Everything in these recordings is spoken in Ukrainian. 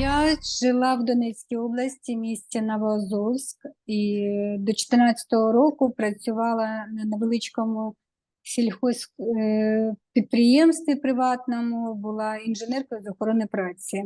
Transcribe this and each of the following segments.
Я жила в Донецькій області, місті Новоазовськ, і до 14-го року працювала на невеличкому сільхозпідприємстві приватному, була інженеркою з охорони праці.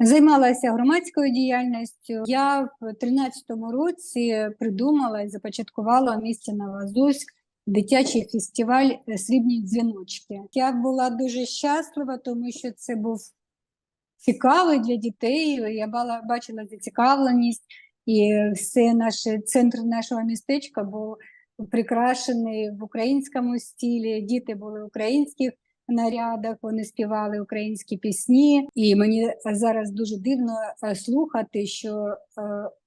Займалася громадською діяльністю. Я в 13-му році придумала і започаткувала в місті Новоазовськ дитячий фестиваль е, Срібні дзвіночки. Я була дуже щаслива, тому що це був цікавий для дітей. Я бачила зацікавленість, і все наше центр нашого містечка був прикрашений в українському стилі. Діти були в українських нарядах, вони співали українські пісні. І мені зараз дуже дивно е, слухати, що е,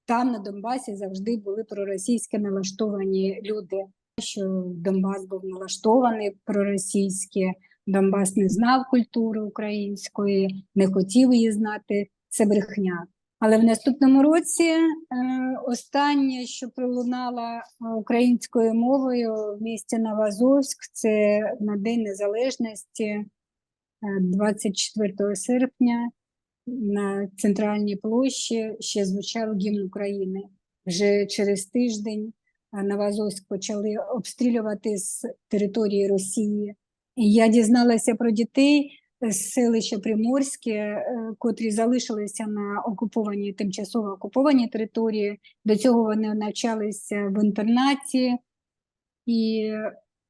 там на Донбасі завжди були проросійські налаштовані люди. Що Донбас був налаштований проросійське, Донбас не знав культури української, не хотів її знати. Це брехня. Але в наступному році е, останнє, що пролунало е, українською мовою в місті Новоазовськ, це на День Незалежності, е, 24 серпня на центральній площі ще звучав гімн України. Вже через тиждень е, Новоазовськ почали обстрілювати з території Росії. Я дізналася про дітей з селища Приморське, е, котрі залишилися на окупованій, тимчасово окупованій території. До цього вони навчалися в інтернаті, і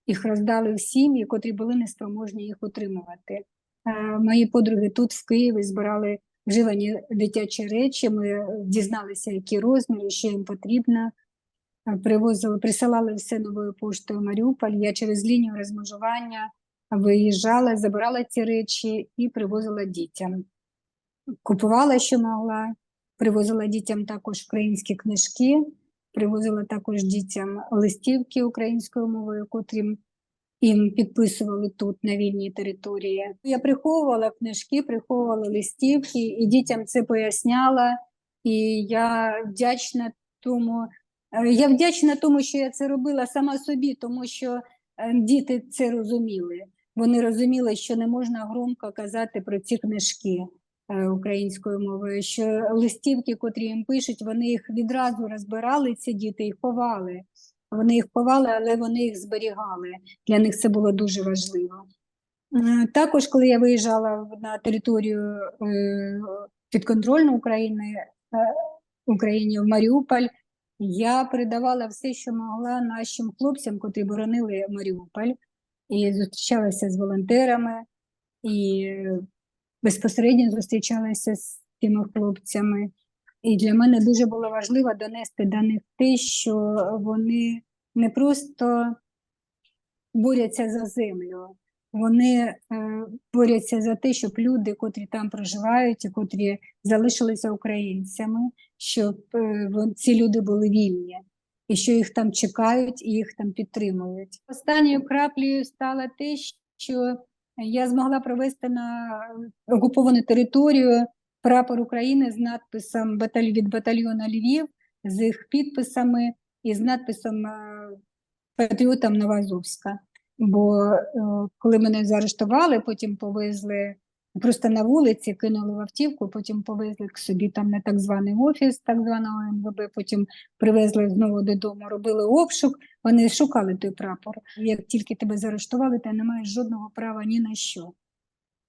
їх роздали в сім'ї, котрі були неспроможні їх утримувати. Е, Мої подруги тут, в Києві, збирали вживані дитячі речі. Ми дізналися, які розміри, що їм потрібно. Привозили, присилали все новою поштою Маріуполь. Я через лінію розмежування виїжджала, забирала ці речі і привозила дітям. Купувала, що могла, привозила дітям також українські книжки, привозила також дітям листівки українською мовою, котрі їм підписували тут на вільній території. Я приховувала книжки, приховувала листівки і дітям це поясняла. І я вдячна тому, е, я вдячна тому, що я це робила сама собі, тому що е, діти це розуміли. Вони розуміли, що не можна громко казати про ці книжки е, українською мовою, що листівки, котрі їм пишуть, вони їх відразу розбирали, ці діти, і ховали. Вони їх ховали, але вони їх зберігали. Для них це було дуже важливо. Е, Також, коли я виїжджала на територію е, підконтрольну України, Україні в Маріуполь, я передавала все, що могла нашим хлопцям, котрі боронили Маріуполь, і зустрічалася з волонтерами, і безпосередньо зустрічалася з тими хлопцями. І для мене дуже було важливо донести до них те, що вони не просто борються за землю, вони е, борються за те, щоб люди, котрі там проживають і котрі залишилися українцями, щоб е, ці люди були вільні, і що їх там чекають і їх там підтримують. Останньою краплею стало те, що я змогла провести на окуповану територію прапор України з надписом «Баталь- від батальйону Львів, з їх підписами і з надписом е, патріотам Новоазовська. Бо е, коли мене заарештували, потім повезли просто на вулиці, кинули в автівку, потім повезли к собі там на так званий офіс, так званого МВБ, потім привезли знову додому, робили обшук, вони шукали той прапор. Як тільки тебе заарештували, ти не маєш жодного права ні на що,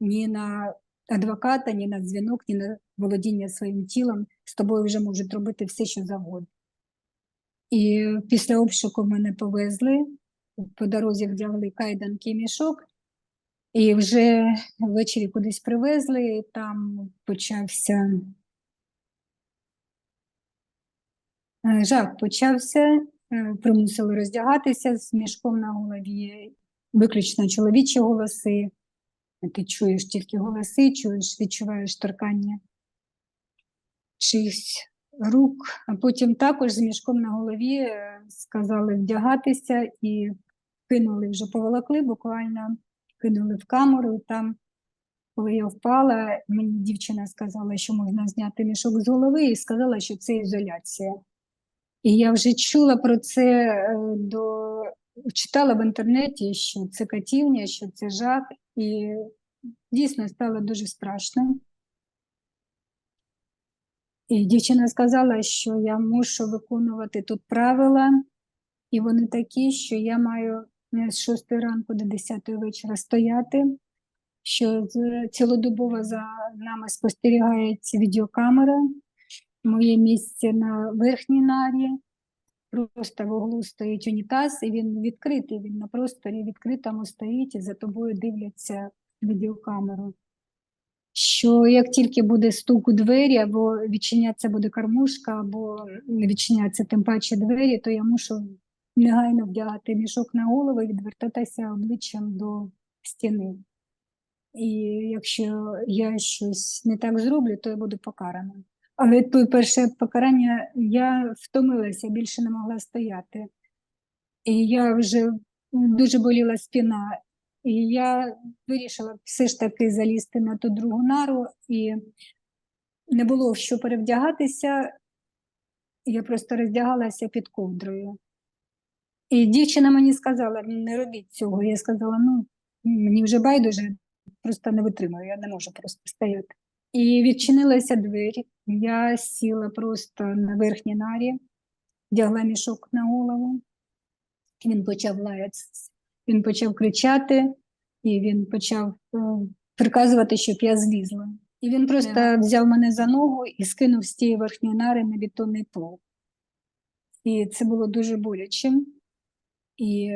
ні на адвоката, ні на дзвінок, ні на володіння своїм тілом. З тобою вже можуть робити все, що завгодно. І після обшуку мене повезли, по дорозі вдягли кайданки і мішок, і вже ввечері кудись привезли, і там почався е, жах почався, е, примусили роздягатися з мішком на голові, виключно чоловічі голоси. Ти чуєш тільки голоси, чуєш, відчуваєш торкання чиїсь рук, а потім також з мішком на голові е, сказали вдягатися і кинули вже поволокли буквально, кинули в камеру. Там, коли я впала, мені дівчина сказала, що можна зняти мішок з голови, і сказала, що це ізоляція. І я вже чула про це е, до читала в інтернеті, що це катівня, що це жах, і дійсно стало дуже страшно. І дівчина сказала, що я мушу виконувати тут правила, і вони такі, що я маю з 6 ранку до 10 вечора стояти, що цілодобово за нами спостерігається відеокамера. Моє місце на верхній нарі. Просто в углу стоїть унітаз, і він відкритий, він на просторі відкритому стоїть, і за тобою дивляться відеокамеру. Що як тільки буде стук у двері, або відчиняться буде кормушка, або відчиняться тим паче двері, то я мушу негайно вдягати мішок на голову і відвертатися обличчям до стіни. І якщо я щось не так зроблю, то я буду покарана. Але то перше покарання я втомилася, більше не могла стояти. І я вже дуже боліла спина. І я вирішила все ж таки залізти на ту другу нару, і не було що перевдягатися. Я просто роздягалася під ковдрою. І дівчина мені сказала: не робіть цього. Я сказала: ну, мені вже байдуже, просто не витримую, я не можу просто стояти. І відчинилася двері. Я сіла просто на верхній нарі, вдягла мішок на голову. Він почав лаятися, він почав кричати, і він почав е, приказувати, щоб я злізла. І він просто взяв мене за ногу і скинув з тієї верхньої нари на бетонний пол. І це було дуже боляче. І...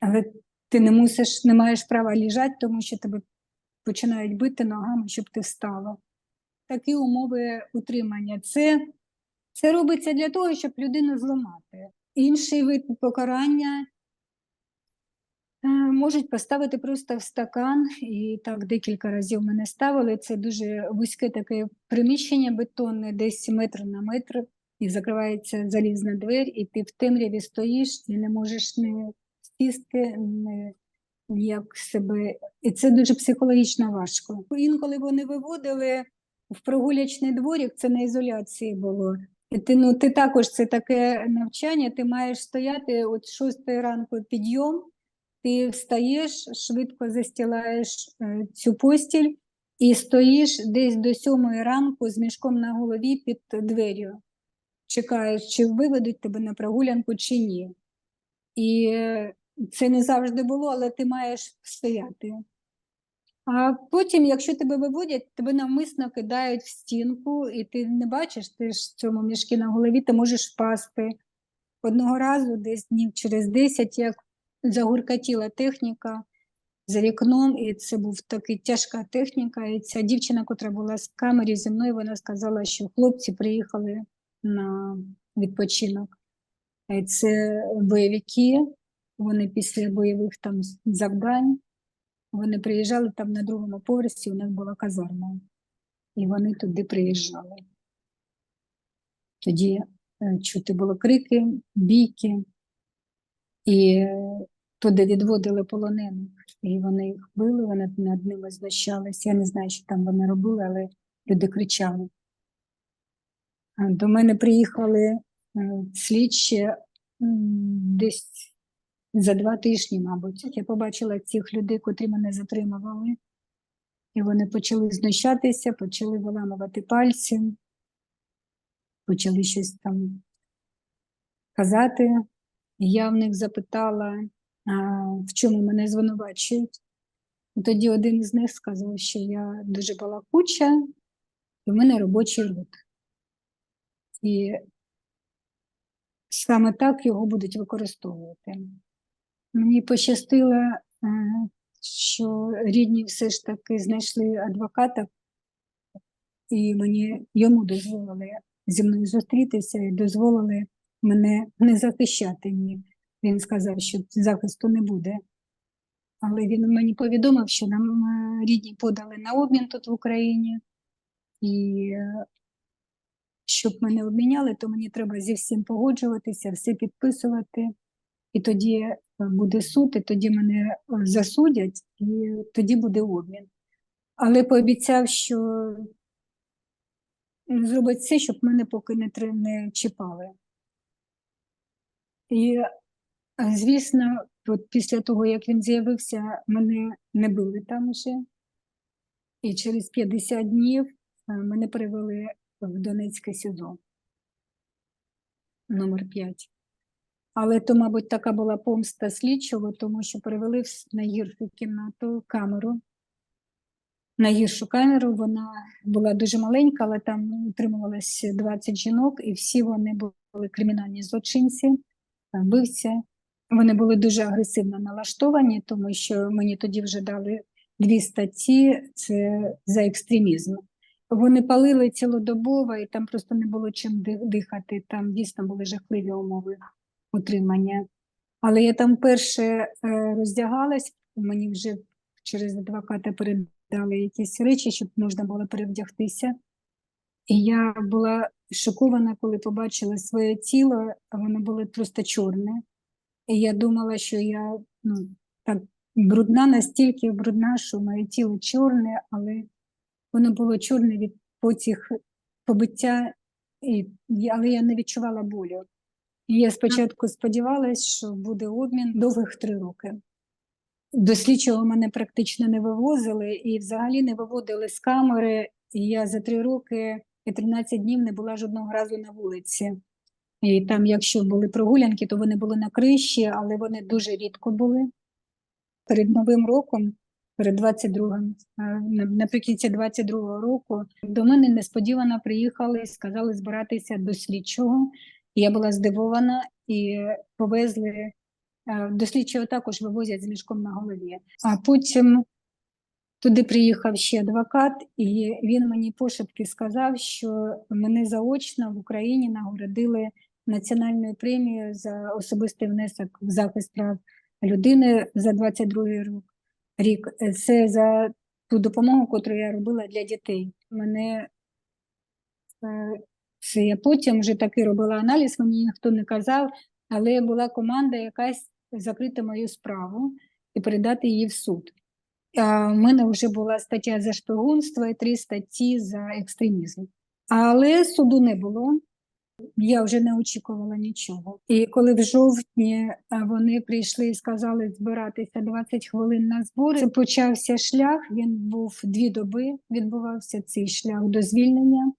Але ти не мусиш, не маєш права лежати, тому що тебе починають бити ногами, щоб ти встала. Такі умови утримання. Це, це робиться для того, щоб людину зламати. Інший вид покарання е, можуть поставити просто в стакан, і так декілька разів мене ставили. Це дуже вузьке таке приміщення бетонне, десь метр на метр, і закривається залізна двері, і ти в темряві стоїш і не можеш не сісти, не ніяк себе. І це дуже психологічно важко. Інколи вони виводили в прогулячний дворик, це на ізоляції було. І ти, ну, ти також це таке навчання, ти маєш стояти от 6 ранку підйом, ти встаєш, швидко застілаєш е, цю постіль і стоїш десь до 7 ранку з мішком на голові під дверю. Чекаєш, чи виведуть тебе на прогулянку, чи ні. І це не завжди було, але ти маєш стояти. А потім, якщо тебе виводять, тебе навмисно кидають в стінку, і ти не бачиш, ти ж в цьому мішки на голові, ти можеш впасти. Одного разу, десь днів через 10, як загуркотіла техніка за вікном, і це був така тяжка техніка. І ця дівчина, котра була з камері зі мною, вона сказала, що хлопці приїхали на відпочинок. Е, Це бойовики, вони після бойових там завдань. Вони приїжджали там на другому поверсі, у них була казарма. І вони туди приїжджали. Тоді е, чути було крики, бійки, і е, туди відводили полонених. І вони їх били, вони над ними знущалися. Я не знаю, що там вони робили, але люди кричали. До мене приїхали е, слідчі десь за два тижні, мабуть, я побачила цих людей, котрі мене затримували. І вони почали знущатися, почали виламувати пальці, почали щось там казати. Я в них запитала, в чому мене звинувачують. Тоді один із них сказав, що я дуже балакуча, і в мене робочий рот. І саме так його будуть використовувати. Мені пощастило, е, що рідні все ж таки знайшли адвоката, і мені йому дозволили зі мною зустрітися і дозволили мене не захищати. Ні. Він сказав, що захисту не буде. Але він мені повідомив, що нам е, рідні подали на обмін тут в Україні, і е, щоб мене обміняли, то мені треба зі всім погоджуватися, все підписувати. І тоді е, буде суд, і тоді мене е, засудять, і тоді буде обмін. Але пообіцяв, що зробить все, щоб мене поки не, не чіпали. І, е, звісно, от після того, як він з'явився, мене не били там вже. І через 50 днів мене перевели в Донецьке СІЗО номер 5. Але то, мабуть, така була помста слідчого, тому що перевели в найгіршу кімнату камеру. Найгіршу камеру вона була дуже маленька, але там утримувалось 20 жінок, і всі вони були кримінальні злочинці, вбивці. Вони були дуже агресивно налаштовані, тому що мені тоді вже дали дві статті це за екстремізм. Вони палили цілодобово, і там просто не було чим дихати. Там дійсно були жахливі умови утримання. Але я там перше е, роздягалась, мені вже через адвоката передали якісь речі, щоб можна було перевдягтися. І я була шокована, коли побачила своє тіло, воно було просто чорне. І я думала, що я ну, так брудна, настільки брудна, що моє тіло чорне, але воно було чорне від потіх побиття, і, але я не відчувала болю. І я спочатку сподівалась, що буде обмін довгих три роки. До слідчого мене практично не вивозили і взагалі не виводили з камери. І я за три роки і 13 днів не була жодного разу на вулиці. І там, якщо були прогулянки, то вони були на криші, але вони дуже рідко були. Перед Новим роком, перед 22-м, е, наприкінці 22-го року, до мене несподівано приїхали і сказали збиратися до слідчого. Я була здивована і повезли е, до слідчого також вивозять з мішком на голові. А потім туди приїхав ще адвокат, і він мені пошепки сказав, що мене заочно в Україні нагородили національною премією за особистий внесок в захист прав людини за 22 рік. Рік. Це за ту допомогу, яку я робила для дітей. Мене е, це я потім вже таки робила аналіз, мені ніхто не казав, але була команда якась закрити мою справу і передати її в суд. В мене вже була стаття за шпигунство і три статті за екстремізм. Але суду не було. Я вже не очікувала нічого. І коли в жовтні вони прийшли і сказали збиратися 20 хвилин на збори, це почався шлях. Він був дві доби. Відбувався цей шлях до звільнення.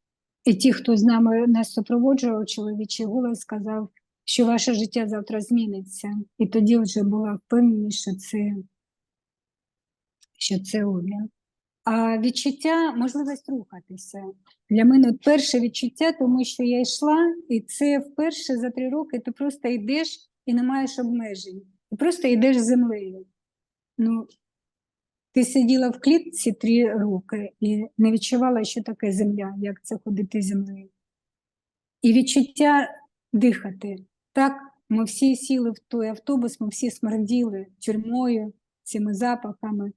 І ті, хто з нами нас супроводжував, чоловічий голос сказав, що ваше життя завтра зміниться. І тоді вже була впевненість, що це, що це обмін. А відчуття можливість рухатися. Для мене перше відчуття, тому що я йшла, і це вперше за три роки ти просто йдеш і не маєш обмежень. Ти просто йдеш землею. Ну, ти сиділа в клітці три роки і не відчувала, що таке земля, як це ходити землею. І відчуття дихати. Так, ми всі сіли в той автобус, ми всі смерділи тюрмою, цими запахами,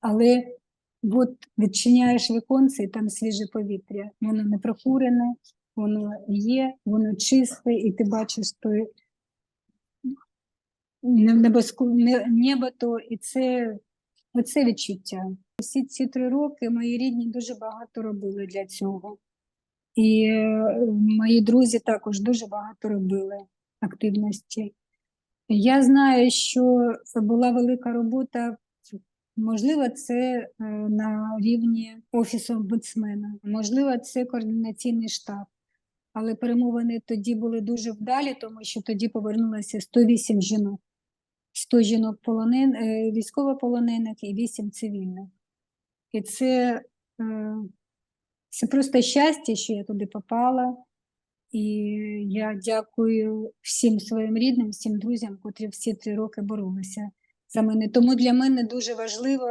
але от відчиняєш віконце і там свіже повітря. Воно не прокурене, воно є, воно чисте, і ти бачиш той небоску, небо то, і це оце відчуття. Всі ці три роки мої рідні дуже багато робили для цього. І е, мої друзі також дуже багато робили активності. Я знаю, що була велика робота, можливо, це е, на рівні офісу омбудсмена, можливо, це координаційний штаб. Але перемовини тоді були дуже вдалі, тому що тоді повернулося 108 жінок. 100 жінок полонен, е, військовополонених і 8 цивільних. І це, е, це просто щастя, що я туди попала. І я дякую всім своїм рідним, всім друзям, котрі всі три роки боролися за мене. Тому для мене дуже важливо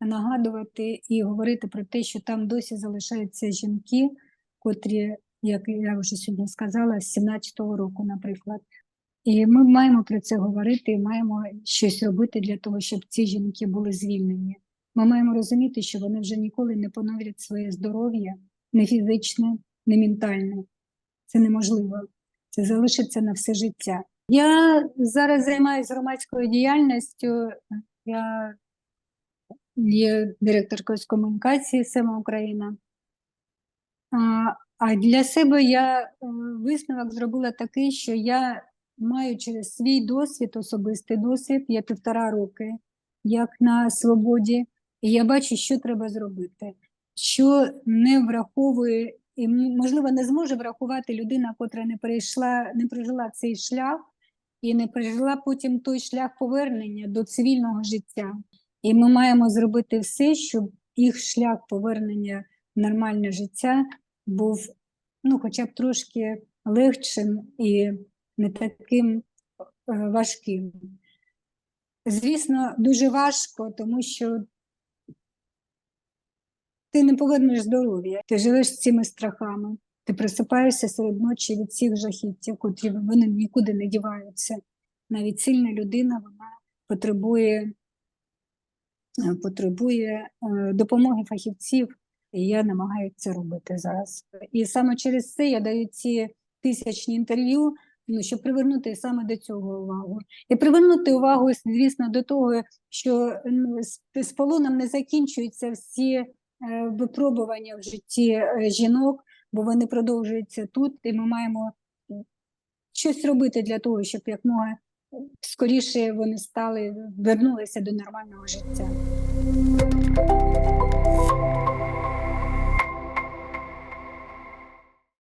нагадувати і говорити про те, що там досі залишаються жінки, котрі, як я вже сьогодні сказала, з 17-го року, наприклад. І ми маємо про це говорити, і маємо щось робити для того, щоб ці жінки були звільнені. Ми маємо розуміти, що вони вже ніколи не поновлять своє здоров'я, не фізичне, не ментальне. Це неможливо. Це залишиться на все життя. Я зараз займаюся громадською діяльністю. Я є директоркою з комунікації Сема Україна. А, для себе я е, висновок зробила такий, що я маю через свій досвід, особистий досвід, я півтора роки, як на свободі, і я бачу, що треба зробити. що не враховує і можливо не зможе врахувати людина, котра не перейшла, не прожила цей шлях і не пережила потім той шлях повернення до цивільного життя. І ми маємо зробити все, щоб їх шлях повернення в нормальне життя був ну, хоча б трошки легшим і не таким е, важким. Звісно, дуже важко, тому що ти не повернеш здоров'я, ти живеш з цими страхами. Ти просипаєшся серед ночі від цих жахіттів, котрі вони нікуди не діваються. Навіть сильна людина вона потребує, е, потребує е, допомоги фахівців, і я намагаюся це робити зараз. І саме через це я даю ці тисячні інтерв'ю, ну, щоб привернути саме до цього увагу. І привернути увагу, звісно, до того, що ну, з, полоном не закінчуються всі е, випробування в житті жінок, бо вони продовжуються тут, і ми маємо щось робити для того, щоб якмога скоріше вони стали, вернулися до нормального життя.